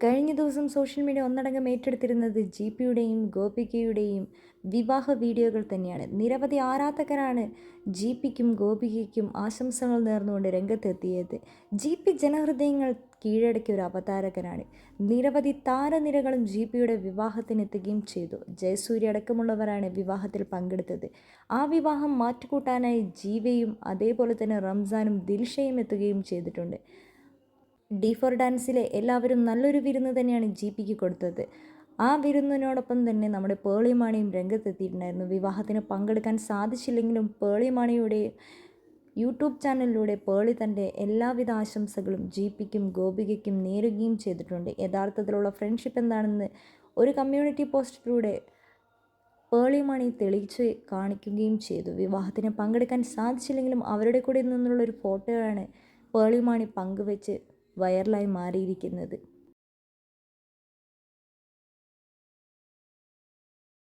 കഴിഞ്ഞ ദിവസം social media ഒന്നടങ്കം ഏറ്റെടുത്തിരുന്നത് ജി പിയുടെയും ഗോപികയുടെയും വിവാഹ വീഡിയോകൾ തന്നെയാണ്. നിരവധി ആരാധകരാണ് ജി പിക്കും ഗോപികയ്ക്കും ആശംസകൾ നേർന്നുകൊണ്ട് രംഗത്തെത്തിയത്. ജി പി ജനഹൃദയങ്ങൾ കീഴടക്കിയ ഒരു അവതാരകനാണ്. നിരവധി താരനിരകളും ജി പിയുടെ വിവാഹത്തിനെത്തുകയും ചെയ്തു. ജയസൂര്യ അടക്കമുള്ളവരാണ് വിവാഹത്തിൽ പങ്കെടുത്തത്. ആ വിവാഹം മാറ്റുകൂട്ടാനായി ജീവയും അതേപോലെ തന്നെ റംസാനും ദിൽഷയും എത്തുകയും ചെയ്തിട്ടുണ്ട്. ഡി ഫോർ ഡാൻസിലെ എല്ലാവരും നല്ലൊരു വിരുന്ന് തന്നെയാണ് ജി പിക്ക് കൊടുത്തത്. ആ വിരുന്നിനോടൊപ്പം തന്നെ നമ്മുടെ പേളിമാണിയും രംഗത്തെത്തിയിട്ടുണ്ടായിരുന്നു. വിവാഹത്തിന് പങ്കെടുക്കാൻ സാധിച്ചില്ലെങ്കിലും പേളിമാണിയുടെ യൂട്യൂബ് ചാനലിലൂടെ പേളി തന്റെ എല്ലാവിധ ആശംസകളും ജി പിക്കും ഗോപികയ്ക്കും നേരുകയും ചെയ്തിട്ടുണ്ട്. യഥാർത്ഥത്തിലുള്ള ഫ്രണ്ട്ഷിപ്പ് എന്താണെന്ന് ഒരു കമ്മ്യൂണിറ്റി പോസ്റ്റിലൂടെ പേളിമണി തെളിയിച്ച് കാണിക്കുകയും ചെയ്തു. വിവാഹത്തിന് പങ്കെടുക്കാൻ സാധിച്ചില്ലെങ്കിലും അവരുടെ കൂടെ നിന്നുള്ളൊരു ഫോട്ടോയാണ് പേളിമാണി പങ്കുവെച്ച് വൈറലായി മാറിയിരിക്കുന്നത്.